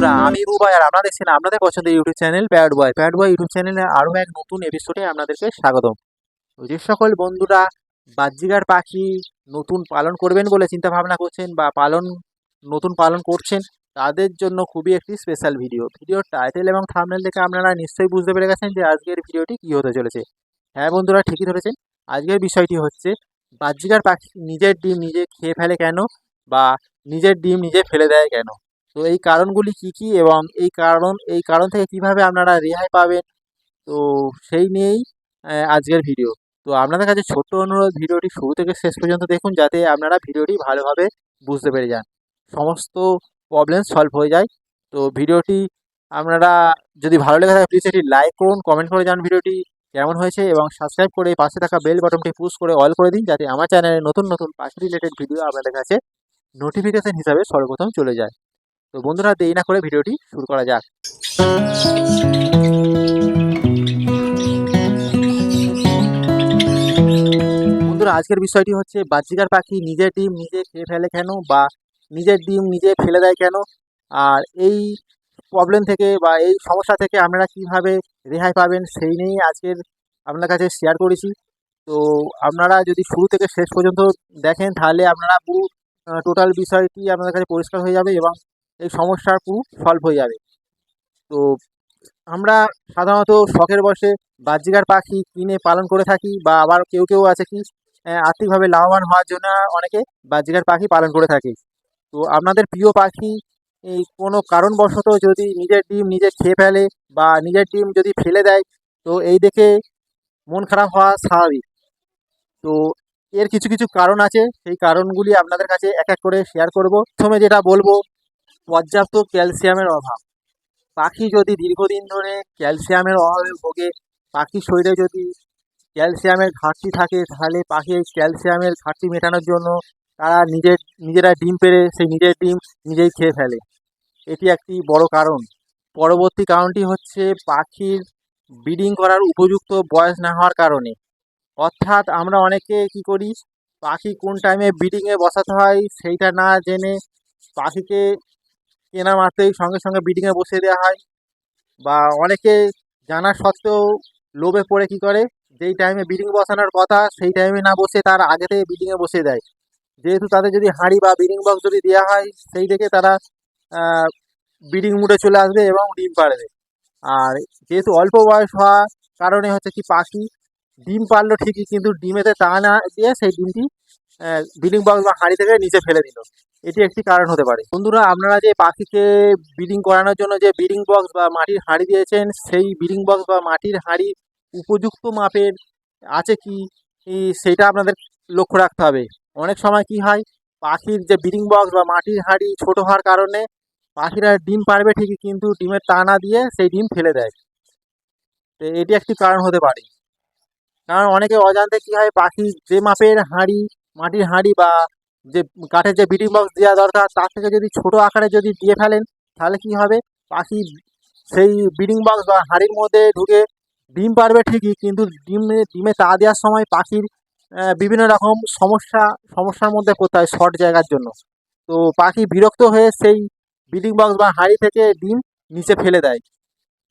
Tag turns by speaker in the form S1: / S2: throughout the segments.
S1: বন্ধুরা আমি রুবাই আর আপনারা দেখছেন আপনাদের পছন্দের YouTube channel pad boy pad boy YouTube চ্যানেলে আরও এক নতুন এপিসোডে আপনাদেরকে স্বাগতম। যে সকল বন্ধুরা বাহ্যিকার পাখি নতুন পালন করবেন বলে চিন্তা ভাবনা করছেন বা পালন নতুন পালন করছেন তাদের জন্য খুবই একটি স্পেশাল ভিডিও ভিডিওর টাইটেল এবং থামনেল দেখে আপনারা নিশ্চয়ই বুঝতে পেরে গেছেন যে আজকের ভিডিওটি কী হতে চলেছে। হ্যাঁ বন্ধুরা ঠিকই ধরেছেন। আজকের বিষয়টি হচ্ছে বাহ্যিকার পাখি নিজের ডিম নিজে খেয়ে ফেলে কেন? বা নিজের ডিম নিজে ফেলে দেয় কেন? তো এই কারণগুলি কি কি এবং এই কারণ এই কারণ থেকে কীভাবে আপনারা রেহাই পাবেন? তো সেই নিয়েই আজকের ভিডিও। তো আপনাদের কাছে ছোট্ট অনুরোধ, ভিডিওটি শুরু থেকে শেষ পর্যন্ত দেখুন যাতে আপনারা ভিডিওটি ভালোভাবে বুঝতে পেরে যান। সমস্ত প্রবলেম সলভ হয়ে যায়। তো ভিডিওটি আপনারা যদি ভালো লেগে থাকে প্লিজ এটি লাইক করুন কমেন্ট করে যান ভিডিওটি কেমন হয়েছে এবং সাবস্ক্রাইব করে পাশে থাকা বেল বাটনটি পুশ করে অল করে দিন যাতে আমার চ্যানেলে নতুন নতুন পাখি রিলেটেড ভিডিও আপনাদের কাছে নোটিফিকেশান হিসাবে সর্বপ্রথম চলে যায়। তো বন্ধুরা দেরি না করে ভিডিওটি শুরু করা যাক। বন্ধুরা, আজকের বিষয়টি হচ্ছে বাহ্যিকার পাখি নিজের ডিম নিজে খেয়ে ফেলে কেন বা নিজের ডিম নিজে ফেলে দেয় কেন? আর এই প্রবলেম থেকে বা এই সমস্যা থেকে আপনারা কীভাবে রেহাই পাবেন সেই নিয়েই আজকের আপনার কাছে শেয়ার করেছি। তো আপনারা যদি শুরু থেকে শেষ পর্যন্ত দেখেন, তাহলে আপনারা পুরো টোটাল বিষয়টি আপনাদের কাছে পরিষ্কার হয়ে যাবে এবং এই সমস্যার পুরো সলভ হয়ে যাবে। তো আমরা সাধারণত শখের বসে বাহ্যিকার পাখি কিনে পালন করে থাকি বা আবার কেউ কেউ আছে কি আর্থিকভাবে লাভবান হওয়ার জন্য অনেকে বাহ্যিকার পাখি পালন করে থাকে। তো আপনাদের প্রিয় পাখি এই কোনো কারণবশত যদি নিজের ডিম নিজে খেয়ে ফেলে বা নিজের ডিম যদি ফেলে দেয়, তো এই দেখে মন খারাপ হওয়া স্বাভাবিক। তো এর কিছু কিছু কারণ আছে। সেই কারণগুলি আপনাদের কাছে এক এক করে শেয়ার করব। প্রথমে যেটা বলব পর্যাপ্ত ক্যালসিয়ামের অভাব। পাখি যদি দীর্ঘদিন ধরে ক্যালসিয়ামের অভাবে ভোগে পাখির শরীরে যদি ক্যালসিয়ামের ঘাটতি থাকে, তাহলে পাখি এই ক্যালসিয়ামের ঘাটতি মেটানোর জন্য তারা নিজের, নিজেরা ডিম পেড়ে, সেই নিজের ডিম নিজেই খেয়ে ফেলে। এটি একটি বড় কারণ। পরবর্তী কারণটি হচ্ছে পাখির ব্রিডিং করার উপযুক্ত বয়স না হওয়ার কারণে। অর্থাৎ আমরা অনেকে কি করি, পাখি কোন টাইমে ব্রিডিংয়ে বসাতে হয়, সেইটা না জেনে পাখিকে কেনা মাত্রই সঙ্গে সঙ্গে ব্রিডিংয়ে বসিয়ে দেওয়া হয়। বা অনেকে জানা সত্ত্বেও লোভে পড়ে কি করে? যেই টাইমে ব্রিডিং বসানোর কথা, সেই টাইমে না বসে তার আগে থেকে ব্রিডিংয়ে বসিয়ে দেয়। যেহেতু তাদের যদি হাঁড়ি বা ব্রিডিং বক্স যদি দেওয়া হয়, সেই দেখে তারা ব্রিডিং মুডে চলে আসবে এবং ডিম পাড়বে। আর যেহেতু অল্প বয়স হওয়া কারণে হচ্ছে কি পাখি, ডিম পারল ঠিকই, কিন্তু ডিমেতে তা না দিয়ে সেই ডিমটি ব্রিডিং বক্স বা হাঁড়ি থেকে নিচে ফেলে দিল। এটি একটি কারণ হতে পারে। বন্ধুরা, আপনারা যে পাখিকে ব্রিডিং করানোর জন্য যে ব্রিডিং বক্স বা মাটির হাঁড়ি দিয়েছেন, সেই ব্রিডিং বক্স বা মাটির হাঁড়ি উপযুক্ত মাপের আছে কি? সেটা আপনাদের লক্ষ্য রাখতে হবে। অনেক সময় কি হয়, পাখির যে ব্রিডিং বক্স বা মাটির হাঁড়ি ছোট হওয়ার কারণে পাখিরা ডিম পারবে ঠিকই, কিন্তু ডিমের তা না দিয়ে সেই ডিম ফেলে দেয়। তো এটি একটি কারণ হতে পারে। কারণ অনেকে অজান্তে কি হয়, পাখি যে মাপের হাঁড়ি মাটির হাঁড়ি বা যে কাঠের যে ব্রিডিং বক্স দেওয়া দরকার, তার থেকে যদি ছোট আকারে যদি দিয়ে ফেলেন, তাহলে কি হবে? পাখি সেই ব্রিডিং বক্স বা হাঁড়ির মধ্যে ঢুকে ডিম পারবে ঠিকই, কিন্তু ডিমে ডিমে তা দেওয়ার সময় পাখির বিভিন্ন রকম সমস্যা, সমস্যার মধ্যে পড়তে হয় শর্ট জায়গার জন্য। তো পাখি বিরক্ত হয়ে সেই ব্রিডিং বক্স বা হাঁড়ি থেকে ডিম নিচে ফেলে দেয়।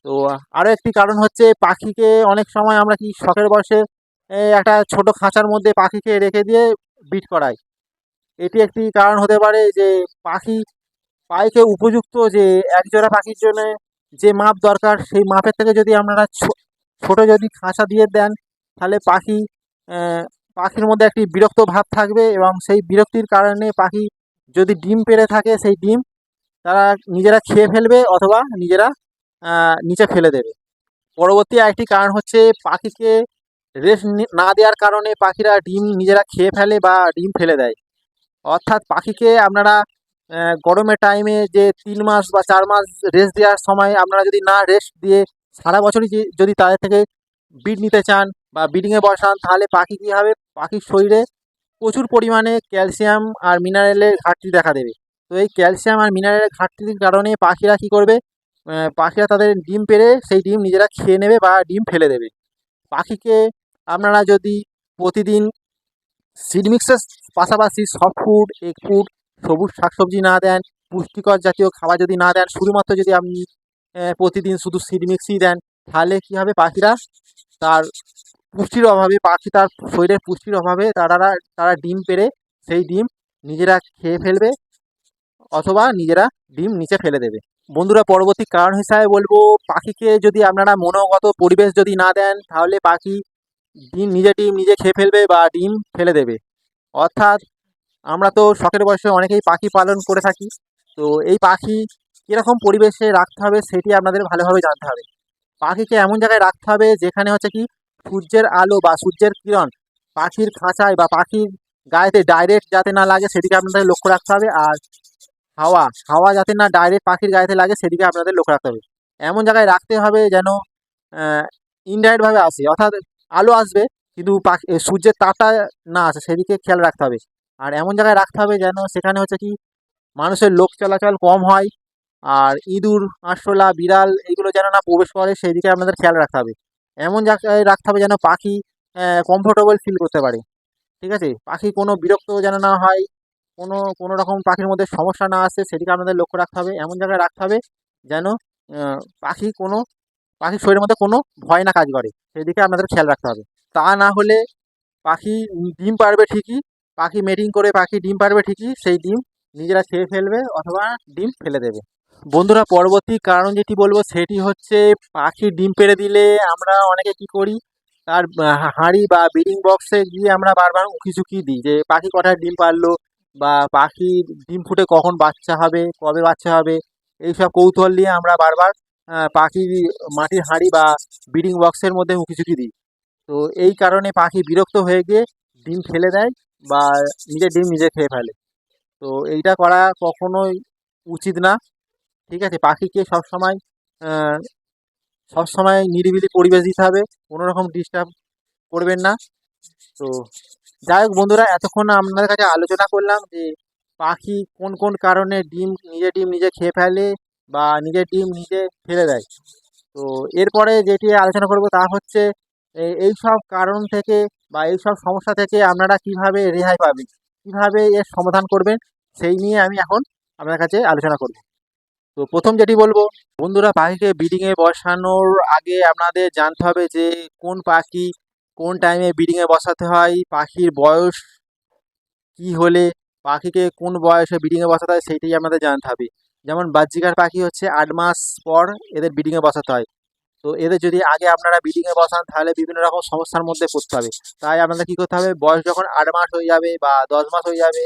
S1: তো আরও একটি কারণ হচ্ছে পাখিকে অনেক সময় আমরা কি শখের বসে একটা ছোট খাঁচার মধ্যে পাখিকে রেখে দিয়ে বিট করায়। এটি একটি কারণ হতে পারে যে পাখি, পাখিকে উপযুক্ত যে একজোড়া পাখির জন্য যে মাপ দরকার, সেই মাপের থেকে যদি আপনারা ছোট যদি খাঁচা দিয়ে দেন, তাহলে পাখি পাখির মধ্যে একটি বিরক্ত ভাব থাকবে এবং সেই বিরক্তির কারণে পাখি যদি ডিম পেড়ে থাকে সেই ডিম, তারা নিজেরা খেয়ে ফেলবে অথবা নিজেরা নিচে ফেলে দেবে। পরবর্তী আরেকটি কারণ হচ্ছে পাখিকে রেস্ট না দেওয়ার কারণে পাখিরা ডিম নিজেরা খেয়ে ফেলে বা ডিম ফেলে দেয়। অর্থাৎ পাখিকে আপনারা গরমের টাইমে যে তিন মাস বা চার মাস রেস্ট দেওয়ার সময় আপনারা যদি না রেস্ট দিয়ে সারা বছরই যদি তাদের থেকে বিড নিতে চান বা বিডিংয়ে বসান, তাহলে পাখি কী হবে? পাখির শরীরে প্রচুর পরিমাণে ক্যালসিয়াম আর মিনারেলের ঘাটতি দেখা দেবে। তো এই ক্যালসিয়াম আর মিনারেলের ঘাটতির কারণে পাখিরা কী করবে? পাখিরা তাদের ডিম পেড়ে সেই ডিম নিজেরা খেয়ে নেবে বা ডিম ফেলে দেবে। পাখিকে আপনারা যদি প্রতিদিন সিড মিক্সের পাশাপাশি সফট ফুড এগ ফুড সবুজ শাকসবজি না দেন, পুষ্টিকর জাতীয় খাবার যদি না দেন, শুধুমাত্র যদি আপনি প্রতিদিন শুধু সিড মিক্সই দেন, তাহলে কী হবে পাখিরা? তার পুষ্টির অভাবে, পাখি তার শরীরের পুষ্টির অভাবে তারা তারা ডিম পেড়ে সেই ডিম নিজেরা খেয়ে ফেলবে অথবা নিজেরা ডিম নিচে ফেলে দেবে। বন্ধুরা, পরবর্তী কারণ হিসাবে বলব, পাখিকে যদি আপনারা মনোগত পরিবেশ যদি না দেন, তাহলে পাখি ডিম নিজে ডিম নিজে খেয়ে ফেলবে বা ডিম ফেলে দেবে। অর্থাৎ আমরা তো শখের বয়সে অনেকেই পাখি পালন করে থাকি। তো এই পাখি কীরকম পরিবেশে রাখতে হবে সেটি আপনাদের ভালোভাবে জানতে হবে। পাখিকে এমন জায়গায় রাখতে হবে যেখানে হচ্ছে কি সূর্যের আলো বা সূর্যের কিরণ পাখির খাঁচায় বা পাখির গায়েতে ডাইরেক্ট যাতে না লাগে সেদিকে আপনাদের লক্ষ্য রাখতে হবে। আর হাওয়া হাওয়া যাতে না ডাইরেক্ট পাখির গায়েতে লাগে সেদিকে আপনাদের লক্ষ্য রাখতে হবে। এমন জায়গায় রাখতে হবে যেন ইনডাইরেক্টভাবে আসে। অর্থাৎ আলো আসবে, কিন্তু পাখি সূর্যের তাপটা না আসে, সেদিকে খেয়াল রাখতে হবে। আর এমন জায়গায় রাখতে হবে যেন সেখানে হচ্ছে কি, মানুষের লোক চলাচল কম হয়, আর ইঁদুর, আরশোলা, বিড়াল এগুলো যেন না প্রবেশ করে সেই দিকে আপনাদের খেয়াল রাখতে হবে। এমন জায়গায় রাখতে হবে যেন পাখি কমফোর্টেবল ফিল করতে পারে। ঠিক আছে? পাখি কোনো বিরক্ত যেন না হয়, কোনো কোনো রকম পাখির মধ্যে সমস্যা না আসে, সেদিকে আপনাদের লক্ষ্য রাখতে হবে। এমন জায়গায় রাখতে হবে যেন পাখি কোনো পাখির শরীরের মধ্যে কোনো ভয় না কাজ করে, সেদিকে আপনাদের খেয়াল রাখতে হবে। তা না হলে পাখি ডিম পারবে ঠিকই, পাখি মেটিং করে পাখি ডিম পারবে ঠিকই, সেই ডিম নিজেরা খেয়ে ফেলবে অথবা ডিম ফেলে দেবে। বন্ধুরা, পরবর্তী কারণ যেটি বলব, সেটি হচ্ছে পাখি ডিম পেড়ে দিলে আমরা অনেকে কি করি, তার হাঁড়ি বা ব্রিডিং বক্সে গিয়ে আমরা বারবার উঁকি ঝুঁকি দিই যে, পাখি কটায় ডিম পারল বা পাখি ডিম ফুটে কখন বাচ্চা হবে, কবে বাচ্চা হবে, এইসব কৌতূহল নিয়ে আমরা বারবার পাখি মাটির হাঁড়ি বা ব্রিডিং বক্সের মধ্যে উঁকি ঝুঁকি দিই। তো এই কারণে পাখি বিরক্ত হয়ে গিয়ে ডিম ফেলে দেয় বা নিজের ডিম নিজে খেয়ে ফেলে। তো এইটা করা কখনোই উচিত না, ঠিক আছে? পাখিকে সবসময় সবসময় নিরিবিলি পরিবেশ দিতে হবে, কোনো রকম ডিস্টার্ব করবেন না। তো যাই হোক বন্ধুরা, এতক্ষণ আপনাদের কাছে আলোচনা করলাম যে পাখি কোন কোন কারণে ডিম, নিজের ডিম নিজে খেয়ে ফেলে বা নিজের টিম নিজে ফেলে দেয়। তো এরপরে যেটি আলোচনা করব তা হচ্ছে এই সব কারণ থেকে বা এই সব সমস্যা থেকে আপনারা কীভাবে রেহাই পাবেন, কীভাবে এর সমাধান করবেন, সেই নিয়ে আমি এখন আপনার কাছে আলোচনা করব। তো প্রথম যেটি বলব, বন্ধুরা পাখিকে ব্রিডিংয়ে বসানোর আগে আপনাদের জানতে হবে যে কোন পাখি কোন টাইমে ব্রিডিংয়ে বসাতে হয়, পাখির বয়স কি হলে, পাখিকে কোন বয়সে ব্রিডিংয়ে বসাতে হয় সেইটাই আপনাদের জানতে হবে। যেমন বাহ্যিকার পাখি হচ্ছে আট মাস পর এদের ব্রিডিংয়ে বসাতে হয়। তো এদের যদি আগে আপনারা ব্রিডিংয়ে বসান, তাহলে বিভিন্ন রকম সমস্যার মধ্যে পড়তে হবে। তাই আপনাদের কী করতে হবে? বয়স যখন আট মাস হয়ে যাবে বা দশ মাস হয়ে যাবে,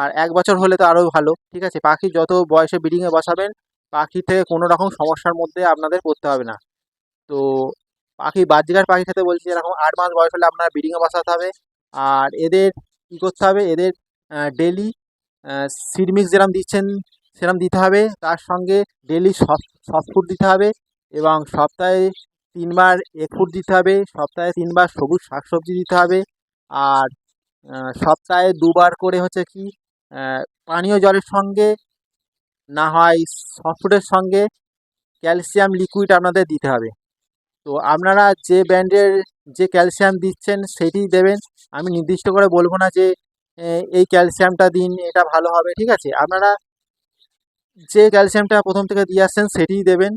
S1: আর এক বছর হলে তো আরও ভালো, ঠিক আছে? পাখি যত বয়সে ব্রিডিংয়ে বসাবেন পাখি থেকে কোনো রকম সমস্যার মধ্যে আপনাদের পড়তে হবে না। তো পাখি, বাহ্যিকার পাখির সাথে বলছি, এরকম আট মাস বয়স হলে আপনার ব্রিডিংয়ে বসাতে হবে। আর এদের কী করতে হবে? এদের ডেলি সিড মিক্স যেরকম দিচ্ছেন সেরকম দিতে হবে। তার সঙ্গে ডেলি সফট ফুড দিতে হবে এবং সপ্তাহে তিনবার এগ ফুড দিতে হবে, সপ্তাহে তিনবার সবুজ শাকসবজি দিতে হবে আর সপ্তাহে দুবার করে হচ্ছে কি পানীয় জলের সঙ্গে না হয় সফট ফুডের সঙ্গে ক্যালসিয়াম লিকুইড আপনাদের দিতে হবে। তো আপনারা যে ব্র্যান্ডের যে ক্যালসিয়াম দিচ্ছেন সেটিই দেবেন। আমি নির্দিষ্ট করে বলব না যে এই ক্যালসিয়ামটা দিন, এটা ভালো হবে, ঠিক আছে? আপনারা যে ক্যালসিয়ামটা প্রথম থেকে দিয়ে আসছেন সেটিই দেবেন।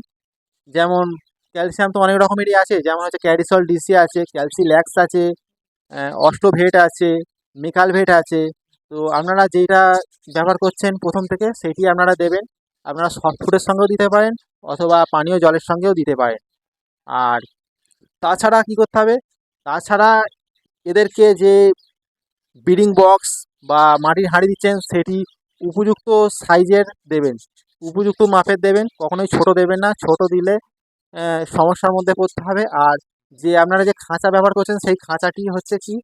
S1: যেমন ক্যালসিয়াম তো অনেক রকমেরই আছে যেমন হচ্ছে ক্যারিসল ডিসি আছে ক্যালসিল্যাক্স আছে আহ, অস্টোভেট আছে মেকালভেট আছে। তো আপনারা যেটা ব্যবহার করছেন প্রথম থেকে সেটি আপনারা দেবেন। আপনারা সফট ফুডের সঙ্গেও দিতে পারেন অথবা পানীয় জলের সঙ্গেও দিতে পারেন। আর তাছাড়া কী করতে হবে? তাছাড়া এদেরকে যে ব্রিডিং বক্স বা মাটির হাঁড়ি দিচ্ছেন সেটি উপযুক্ত সাইজের দেবেন, উপযুক্ত মাপের দেবেন, কখনোই ছোট দেবেন না, ছোট দিলে সমস্যার মধ্যে পড়তে হবে। আর যে আপনারা যে খাঁচা ব্যবহার করছেন, সেই খাঁচাটি হচ্ছে কি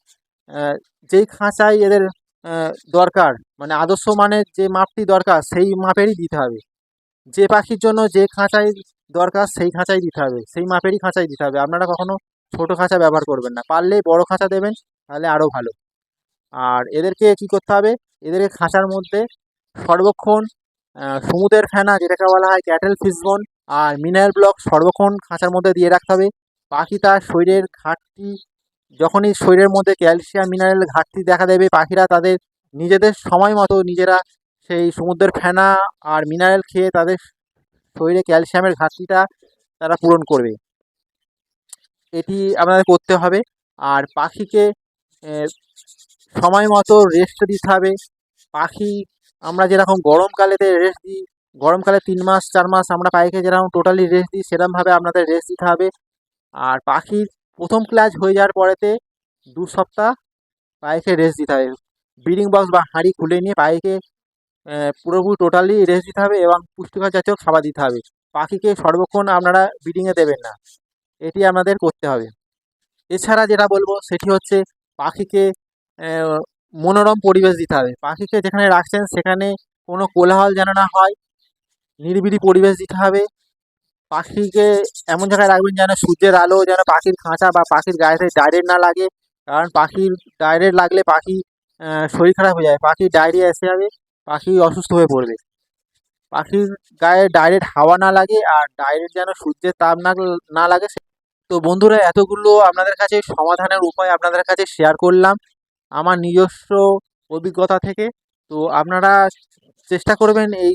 S1: যেই খাঁচায় এদের দরকার মানে আদর্শ মানের যে মাপটি দরকার, সেই মাপেরই দিতে হবে। যে পাখির জন্য যে খাঁচায় দরকার, সেই খাঁচাই দিতে হবে, সেই মাপেরই খাঁচাই দিতে হবে। আপনারা কখনো ছোট খাঁচা ব্যবহার করবেন না। পারলে বড় খাঁচা দেবেন, তাহলে আরও ভালো। আর এদেরকে কি করতে হবে? এদেরকে খাঁচার মধ্যে সর্বক্ষণ সমুদ্রের ফেনা যেটাকে বলা হয় ক্যাটেল ফিসবন আর মিনারেল ব্লক সর্বক্ষণ খাঁচার মধ্যে দিয়ে রাখতে হবে। পাখি তার শরীরের ঘাটতি, যখনই শরীরের মধ্যে ক্যালসিয়াম মিনারেল ঘাটতি দেখা দেবে, পাখিরা তাদের নিজেদের সময় মতো নিজেরা সেই সমুদ্রের ফেনা আর মিনারেল খেয়ে তাদের শরীরে ক্যালসিয়ামের ঘাটতিটা তারা পূরণ করবে। এটি আপনাদের করতে হবে। আর পাখিকে সময় মতো রেস্ট দিতে হবে। পাখি আমরা যেরকম গরমকালেতে রেস্ট দিই গরমকালে তিন মাস চার মাস আমরা পাখিকে যেরকম টোটালি রেস্ট দিই সেরকমভাবে আপনাদের রেস্ট দিতে হবে। আর পাখির প্রথম ক্লাস হয়ে যাওয়ার পরেতে দু সপ্তাহ পাখিকে রেস্ট দিতে হবে। ব্রিডিং বক্স বা হাঁড়ি খুলে নিয়ে আহ, পুরোপুরি টোটালি রেস্ট দিতে হবে এবং পুষ্টিকর জাতীয় খাবার দিতে হবে। পাখিকে সর্বক্ষণ আপনারা ব্রিডিংয়ে দেবেন না। এটি আপনাদের করতে হবে। এছাড়া যেটা বলব সেটি হচ্ছে পাখিকে মনোরম পরিবেশ দিতে হবে। পাখিকে যেখানে রাখছেন, সেখানে কোনো কোলাহল যেন না হয়। নিরিবিলি পরিবেশ দিতে হবে। পাখিকে এমন জায়গায় রাখবেন যেন সূর্যের আলো, যেন পাখির খাঁচা বা পাখির গায়েতে ডাইরেক্ট না লাগে। কারণ পাখির ডাইরেক্ট লাগলে পাখি শরীর খারাপ হয়ে যায়। পাখির ডায়রিয়া এসে যাবে, পাখি অসুস্থ হয়ে পড়বে। পাখির গায়ে ডাইরেক্ট হাওয়া না লাগে আর ডাইরেক্ট যেন সূর্যের তাপ না না লাগে। তো বন্ধুরা, এতগুলো আপনাদের কাছে সমাধানের উপায় আপনাদের কাছে শেয়ার করলাম। আমার নিজস্ব অভিজ্ঞতা থেকে। তো আপনারা চেষ্টা করবেন এই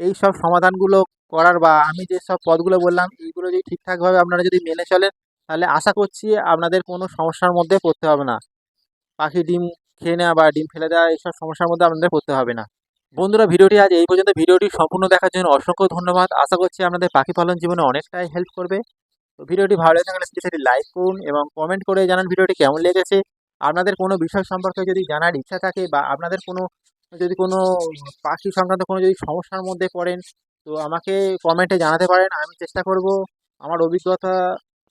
S1: এই সব সমাধানগুলো করার বা আমি যে সব পথগুলো বললাম, এইগুলো যদি ঠিকঠাকভাবে আপনারা যদি মেনে চলেন, তাহলে আশা করছি আপনাদের কোনো সমস্যার মধ্যে পড়তে হবে না। পাখি ডিম খেয়ে নেওয়া বা ডিম ফেলে দেওয়া, এইসব সমস্যার মধ্যে আপনাদের পড়তে হবে না। বন্ধুরা, ভিডিওটি আজ এই পর্যন্ত। ভিডিওটি সম্পূর্ণ দেখার জন্য অসংখ্য ধন্যবাদ। আশা করছি আপনাদের পাখি পালন জীবনে অনেকটাই হেল্প করবে। তো ভিডিওটি ভালো লেগে থাকলে এটি লাইক করুন এবং কমেন্ট করে জানান ভিডিওটি কেমন লেগেছে। আপনাদের কোনো বিষয় সম্পর্কে যদি জানার ইচ্ছা থাকে বা আপনাদের কোনো, যদি কোনো পাখি সংক্রান্ত কোনো যদি সমস্যার মধ্যে পড়েন, তো আমাকে কমেন্টে জানাতে পারেন। আমি চেষ্টা করব আমার অভিজ্ঞতা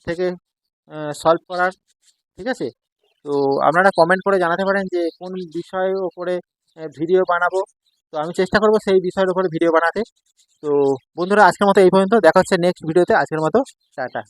S1: থেকে সলভ করার, ঠিক আছে? তো আপনারা কমেন্ট করে জানাতে পারেন যে কোন বিষয়ের ওপরে ভিডিও বানাবো। তো আমি চেষ্টা করব সেই বিষয়ের উপরে ভিডিও বানাতে। তো বন্ধুরা, আজকের মতো এই পর্যন্ত। দেখা হচ্ছে নেক্সট ভিডিওতে আজকের মতো, টাটা।